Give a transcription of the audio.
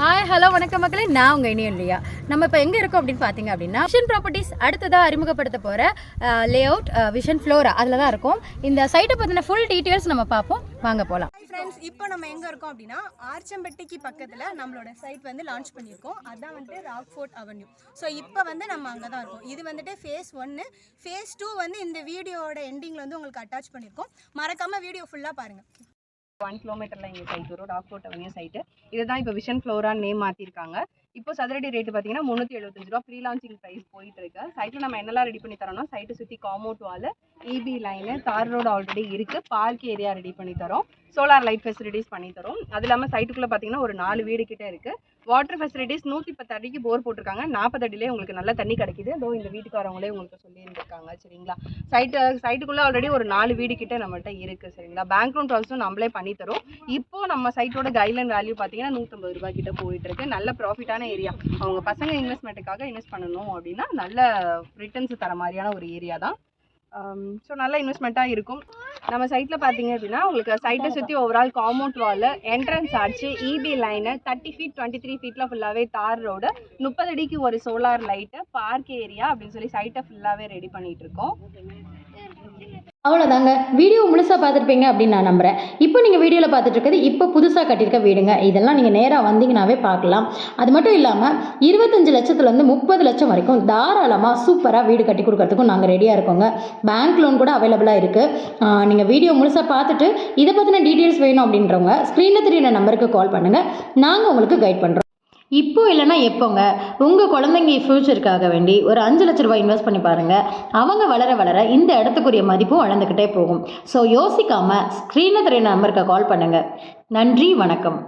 Hi hello வணக்கம் மக்களே. நான் உங்கள் இனியும் இல்லையா நம்ம இப்போ எங்கே இருக்கோம் அப்படின்னு பார்த்தீங்க அப்படின்னா விஷன் ப்ராப்பர்ட்டிஸ் அடுத்ததாக அறிமுகப்படுத்த போகிற லே அவுட் விஷன் ஃப்ளோரா அதில் தான் இருக்கும். இந்த சைட்டை பற்றின ஃபுல் டீட்டெயில்ஸ் நம்ம பார்ப்போம். வாங்க போகலாம் ஃப்ரெண்ட்ஸ் இப்போ நம்ம எங்கே இருக்கோம் அப்படின்னா ஆர்ச்சம்பட்டிக்கு பக்கத்தில் நம்மளோட சைட் வந்து லான்ச் பண்ணியிருக்கோம். அதான் வந்துட்டு ராக்ஃபோர்ட் அவென்யூ ஸோ இப்போ வந்து நம்ம அங்கே தான் இருக்கோம். இது வந்துட்டு ஃபேஸ் ஒன்று ஃபேஸ் டூ வந்து இந்த வீடியோட எண்டிங்கில் வந்து உங்களுக்கு அட்டாச் பண்ணியிருக்கோம். மறக்காமல் வீடியோ ஃபுல்லாக பாருங்கள் ஒன் கிலோமீட்டரில் எங்கள் சைட் வரும். டாக்டோட் அவென்யூ சைட்டு இதுதான் இப்போ விஷன் ஃப்ளோரான்னு நேம் மாற்றிருக்காங்க இப்போ சதுரடி ரேட்டு பார்த்தீங்கன்னா முந்நூற்றி எழுபத்தஞ்சு ரூபா ப்ரீ லான்ச்சிங் ப்ரைஸ் போயிட்டு இருக்கு சைட்டில் நம்ம என்னெல்லாம் ரெடி பண்ணி தரோம்னா சைட்டை சுற்றி காமௌண்ட் வால் இபி லைனு தார் ரோடு ஆல்ரெடி இருக்குது பார்க் ஏரியா ரெடி பண்ணி தரோம். சோலார் லைட் ஃபெசிலிட்டிஸ் பண்ணி தரோம். அது இல்லாமல் சைட்டுக்குள்ளே பார்த்தீங்கன்னா ஒரு நாலு வீடு கிட்டே இருக்குது வாட்டர் ஃபெசிலிட்டிஸ் நூற்றி பத்து அடிக்கு போர் போட்டிருக்காங்க. நாற்பது அடியிலே உங்களுக்கு நல்ல தண்ணி கிடைக்குது. அதோ இந்த வீட்டுக்காரவங்களே உங்களுக்கு சொல்லியிருந்திருக்காங்க சரிங்களா? சைட்டு சைட்டுக்குள்ளே ஆல்ரெடி ஒரு நாலு வீடு கிட்டே நம்மள்ட்ட இருக்குது சரிங்களா? பேங்க் லோன் ப்ராசஸும் நம்மளே பண்ணி இப்போ நம்ம சைட்டோட கைட்லைன் வேல்யூ பார்த்தீங்கன்னா நூற்றம்பது ரூபாய் கிட்ட போயிட்டு இருக்கு நல்ல ப்ராஃபிட்டான ஏரியா அவங்க பசங்க இன்வெஸ்ட்மெண்ட்டுக்காக இன்வெஸ்ட் பண்ணணும் அப்படின்னா நல்ல ரிட்டர்ன்ஸ் தர மாதிரியான ஒரு ஏரியா தான். ஸோ நல்ல இன்வெஸ்ட்மெண்ட்டாக இருக்கும். நம்ம சைட்டில் பார்த்தீங்க அப்படின்னா உங்களுக்கு சைட்டை சுற்றி ஓவரால் காமௌண்ட் வால் என்ட்ரன்ஸ் ஆச்சு EB line thirty feet twenty three ஃபீட்டில் ஃபுல்லாகவே தார் ரோடு முப்பது அடிக்கு ஒரு சோலார் லைட்டு பார்க் ஏரியா அப்படின்னு சொல்லி சைட்டை ஃபுல்லாகவே ரெடி பண்ணிட்டு இருக்கோம். அவ்வளோதாங்க வீடியோ முழுசாக பார்த்துருப்பீங்க அப்படின்னு நான் நம்புகிறேன் இப்போ நீங்கள் வீடியோவில் பார்த்துட்டு இருக்கிறது இப்போ புதுசாக கட்டியிருக்க வீடுங்க. இதெல்லாம் நீங்கள் நேராக வந்தீங்கனாவே பார்க்கலாம். அது மட்டும் இல்லாமல் இருபத்தஞ்சு லட்சத்துலேருந்து முப்பது லட்சம் வரைக்கும் தாராளமாக சூப்பராக வீடு கட்டி கொடுக்கறதுக்கும் நாங்கள் ரெடியாக இருக்கோங்க. பேங்க் லோன் கூட அவைலபிளாக இருக்குது நீங்கள் வீடியோ முழுசாக பார்த்துட்டு இதை பற்றின டீட்டெயில்ஸ் வேணும் அப்படின்றவங்க ஸ்க்ரீனில் தெரியுற நம்பருக்கு கால் பண்ணுங்கள் நாங்கள் உங்களுக்கு கைட் பண்ணுறோம் இப்போ இல்லைன்னா எப்போங்க? உங்கள் குழந்தைங்க ஃப்யூச்சருக்காக வேண்டி ஒரு அஞ்சு லட்ச ரூபாய் இன்வெஸ்ட் பண்ணி பாருங்கள் அவங்க வளர வளர இந்த இடத்துக்குரிய மதிப்பும் வளர்ந்துக்கிட்டே போகும். ஸோ யோசிக்காமல் ஸ்க்ரீனில் தெரிய நம்பருக்கு கால் பண்ணுங்கள் நன்றி வணக்கம்.